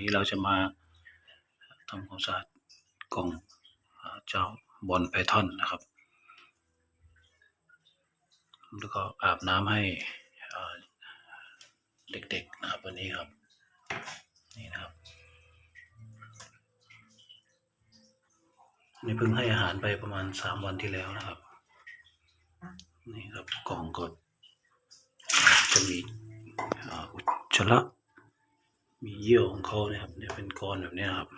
นี้เราจะมาทำความสะอาดกล่องเจ้าบอลไพทอนนะครับ แล้วก็อาบน้ำให้เด็กๆนะครับวันนี้ครับ นี่นะครับนี่เพิ่งให้อาหารไปประมาณสามวันที่แล้วนะครับ นี่ครับกล่องก็จะมีอุจจาระ มีเยี่ยวของเขานะครับเนี่ยเป็นก้อนแบบนี้ครับ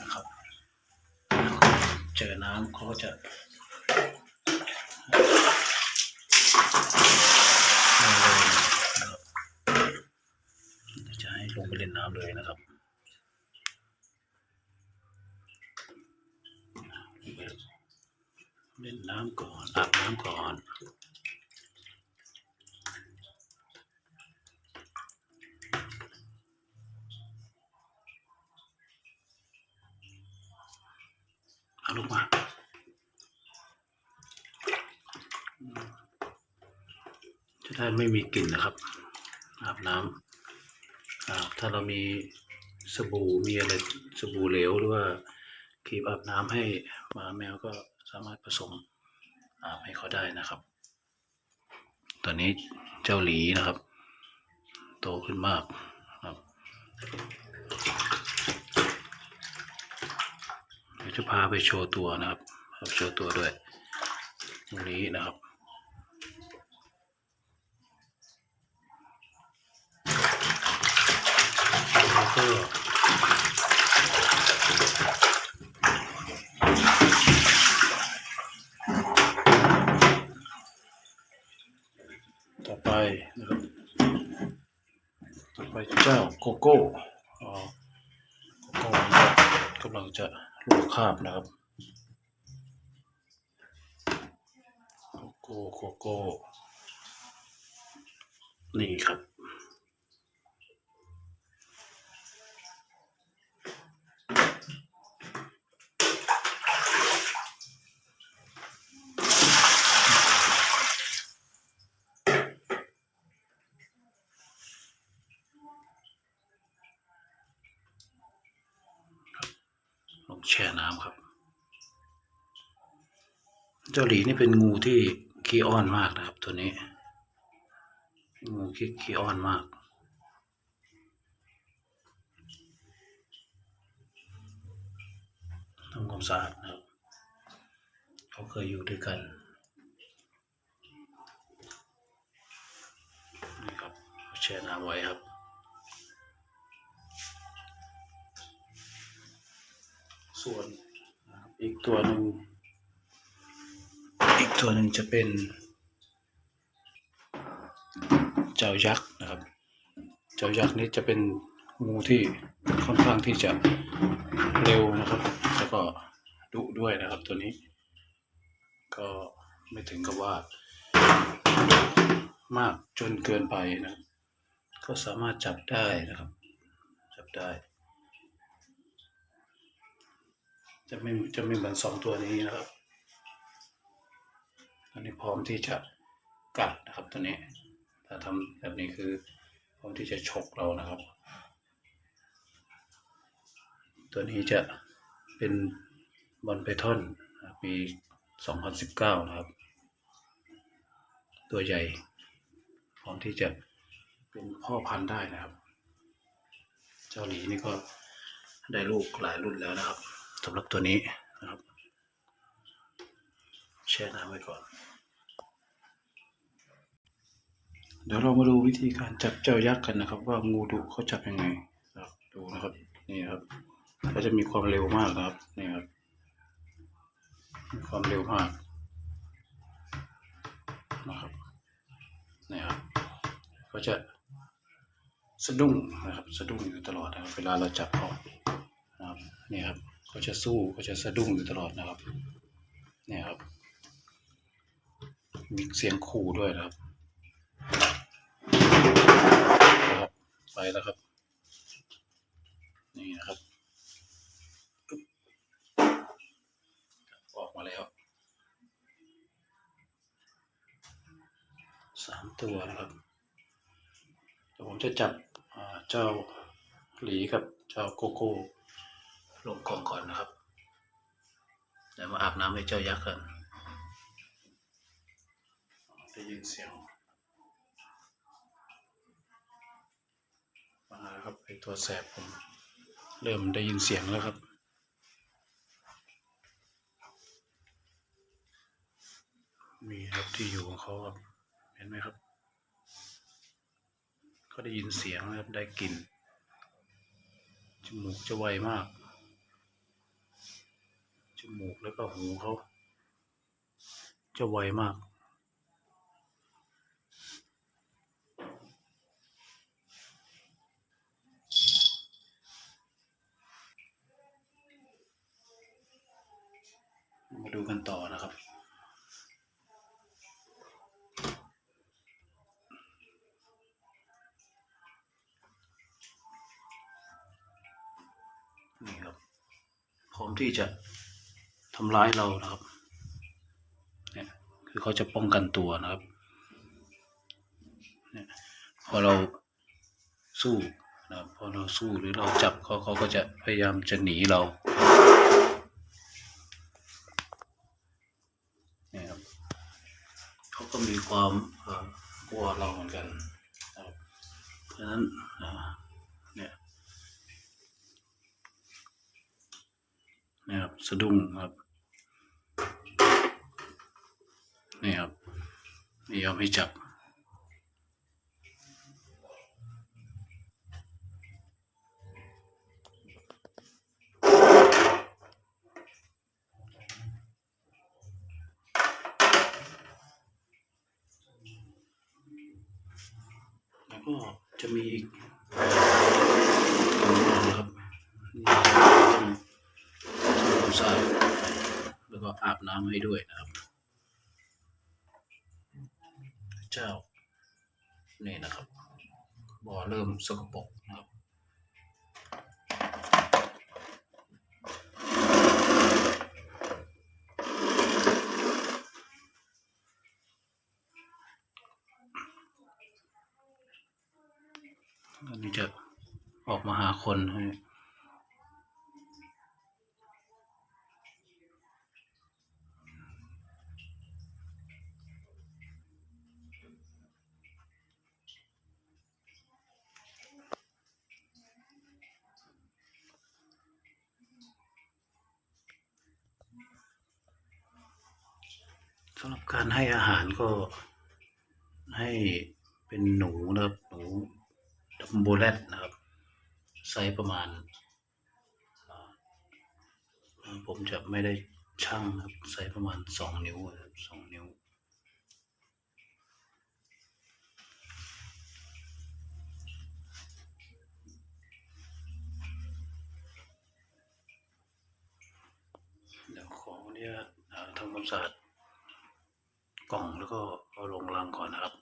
นะครับเจอน้ำเขาก็จะจะให้ลงไปเล่นน้ำเลยนะครับเล่นน้ำก่อน อาบน้ำก่อนเอาลูกมาจะได้ไม่มีกลิ่นนะครับ อาบน้ำถ้าเรามีสบู่มีอะไรสบู่เหลวหรือว่าครีมอาบน้ำให้หมาแมวก็สามารถผสม อาให้เขาได้นะครับ ตอนนี้เจ้าหลีนะครับ โตขึ้นมากครับเดี๋ยวจะพาไปโชว์ตัวนะครับโชว์ตัวด้วยตรงนี้นะครับแล้วก็ ต่อไปนะครับ ต่อไปเจ้าโกโก้โกโก้กำลังจะลงคาบนะครับ โกโก้โกโก้ นี่ครับ ลงแช่น้ำครับ เจ้าหลีนี่เป็นงูที่ขี้อ้อนมากนะครับ ตัวนี้ งูขี้ขี้อ้อนมากทำความสะอาดนะครับ เขาเคยอยู่ด้วยกันนี่ครับแช่น้ำไว้ครับส่วนอีกตัวหนึ่ง ตัวหนึ่งจะเป็น เจ้ายักษ์นะครับ เจ้ายักษ์นี้จะเป็นงูที่ค่อนข้างที่จะเร็วนะครับ แล้วก็ดุด้วยนะครับตัวนี้ ก็ไม่ถึงกับว่ามากจนเกินไปนะครับก็สามารถจับได้นะครับ จับได้ จะไม่จะไม่เหมือนสองตัวนี้นะครับ ตอนนี้พร้อมที่จะกัดนะครับตัวนี้ ถ้าทำแบบนี้คือพร้อมที่จะฉกเรานะครับ ตัวนี้จะเป็นบอลไพทอนปี 2019 นะครับ ตัวใหญ่ พร้อมที่จะเป็นพ่อพันธุ์ได้นะครับ เจ้าหลีนี่ก็ได้ลูกหลายรุ่นแล้วนะครับสำหรับตัวนี้นะครับ ช่น้ำไว้ก่อน เดี๋ยวเรามาดูวิธีการจับเจ้ายักษ์กันนะครับ ว่างูดุเขาจับยังไงครับดูนะครับ นี่ครับเขาจะมีความเร็วมากนะครับ นี่ครับ มีความเร็วมากนะครับนี่ครับเขาจะสะดุ้งนะครับ สะดุ้งอยู่ตลอดนะครับเวลาเราจับเขานะครับนี่ครับเขาจะสู้เขาจะสะดุ้งอยู่ตลอดนะครับนี่ครับ มีเสียงขู่ด้วยนะครับนะครับไปแล้วครับ นี่นะครับ ออกมาแล้วสามตัวนะครับเดี๋ยวผมจะจับเจ้าหลีกับเจ้าโกโก้ลงกองก่อนนะครับเดี๋ยวมาอาบน้ำให้เจ้ายักษ์กัน ได้ยินเสียง มาแล้วครับไอตัวแสบผม เริ่มได้ยินเสียงแล้วครับมีครับที่อยู่ของเขาครับ เห็นไหมครับเขาได้ยินเสียงนะครับได้กลิ่นจมูกจะไวมากจมูกแล้วก็หูเขาจะไวมาก ดูกันต่อนะครับ นี่ครับพร้อมที่จะทำร้ายเรานะครับเนี่ยคือเขาจะป้องกันตัวนะครับเนี่ยพอเราสู้นะครับพอเราสู้หรือเราจับเขาเขาก็จะพยายามจะหนีเรา เนี่ยครับเขาก็ มีความกลัวเราเหมือนกันนะครับเพราะฉะนั้นเนี่ยนะครับสะดุ้งครับนี่ครับไม่ยอมให้จับ แล้วก็จะมีอีกนะครับนี่ต้องทำความสะอาดแล้วก็ อาบน้ำให้ด้วยนะครับ เจ้านี่นะครับบ่อเริ่มสกปรกนะครับอันนี้จะออกมาหาคนให้ สำหรับการให้อาหารก็ให้เป็นหนูนะครับ หนูดัมโบแรดนะครับ ไซส์ประมาณ ผมจะไม่ได้ชั่งนะครับ ไซส์ประมาณสองนิ้วครับสองนิ้วเดี๋ยวขอเนี่ยทำความสะอาด กล่องแล้วก็เอาลงรังก่อนนะครับ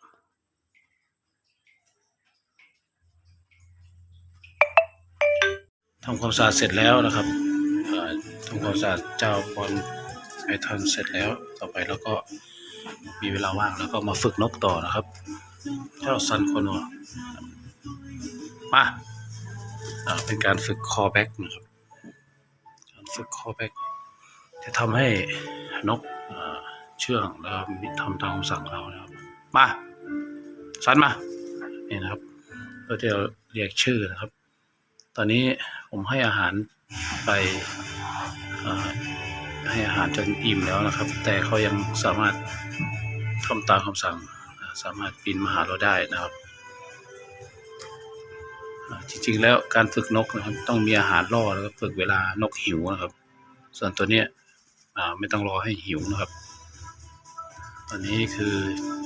ทำความสะอาดเสร็จแล้วนะครับทำความสะอาดเจ้าบอลไอทอนเสร็จแล้ว ต่อไปเราก็มีเวลาว่างแล้วก็มาฝึกนกต่อนะครับ เจ้าซันโคโนมาอ่าเป็นการฝึกคอแบ็กนะครับ การฝึกคอแบ็กจะทำให้นก เชื่องแล้วทำตามคำสั่งเรานะครับ มาซันมานี่นะครับเราจะเรียกชื่อนะครับ ตอนนี้ผมให้อาหารไปให้อาหารจนอิ่มแล้วนะครับ แต่เขายังสามารถทำตามคำสั่งสามารถบินมาหาเราได้นะครับ จริงๆแล้วการฝึกนกนะครับ ต้องมีอาหารล่อแล้วก็ฝึกเวลานกหิวนะครับ ส่วนตัวเนี้ยไม่ต้องรอให้หิวนะครับ ตอนนี้คือ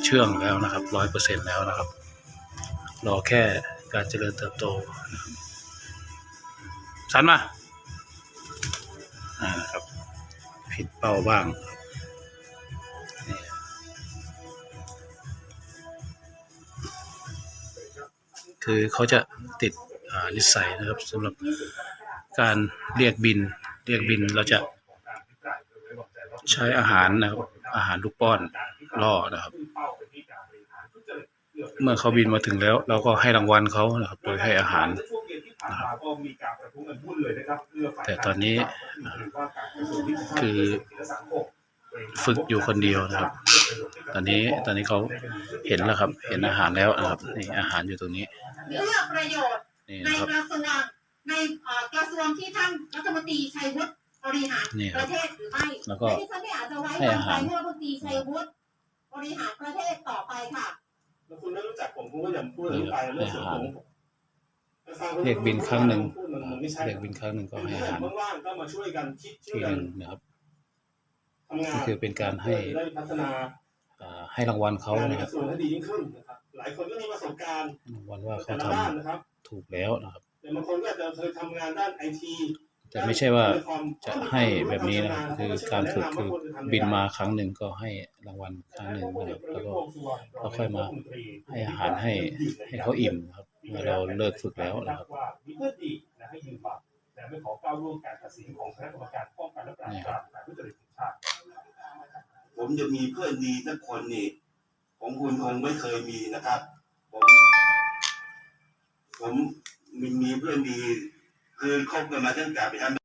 เชื่องแล้วนะครับร้อยเปอร์เซ็นแล้วนะครับ รอแค่การเจริญเติบโตสันมาอ่านะครับ ผิดเป้าบ้างคือเขาจะติดนิสัยนะครับสำหรับการเรียกบิน เรียกบินเราจะใช้อาหารนะครับ อาหารลูกป้อนล่อนะครับ เมื่อเขาบินมาถึงแล้ว เราก็ให้รางวัลเขานะครับ โดยให้อาหารนะครับแต่ตอนนี้คือฝึกอยู่คนเดียวนะครับ ตอนนี้ตอนนี้เขาเห็นแล้วครับ เห็นอาหารแล้วนะครับนี่อาหารอยู่ตรงนี้เลือประโยชน์ในกระทรวงในกระทรวงที่ท่านรัฐมนตรีชัยวุฒิ บริหารนี่คปรับระเทศหรือไม่แล้วก็และที่ฉันไม่อาจจะไว้ให้วางอาใจหารให้รัฐมนตรีชัยวุฒิบริหารประเทศต่อไปค่ะแล้วคุณไม่รู้จักผมคุณก็อย่าพูดอธิบายเรื่องส่วนตัวของผมเรียกบินครั้งหนึ่งพูดมันมันไม่ใช่เรียกบินครั้งหนึ่งก็ให้อาหารว่างๆก็มาช่วยกันคิดช่วทียกัหนนึ่งนะครับทำงานก็คือเป็นการให้ได้พัฒนาอ่าให้รางวัลเขางานในนะคกรับระทรวงให้ดียิ่งขึ้นนะครับหลายคนก็มีประสบการณ์รางวัลว่าแต่เขาละทำด้านนะครับถูกแล้วนะครับแต่บางคนก็อาจจะเคยทำงานด้านไอที แต่ไม่ใช่ว่าจะให้แบบนี้นะคือการฝึกคือบินมาครั้งหนึ่งก็ให้รางวัลครั้งหนึ่งนะครับแล้วก็แล้วค่อยมาให้อาหารให้ให้เขาอิ่มครับเมื่อเราเลิกฝึกแล้วนะครับแต่ไม่ขอก้าวล่วงการตัดสินของคณะกรรมการป้องกันและปราบปรามการทุจริตแห่งชาติ ผมจะมีเพื่อนดีสักคนนี่ผมคุณคงไม่เคยมีนะครับ ผม ผมมีเพื่อนดี คือคบกันมาตั้งแต่ไปทำ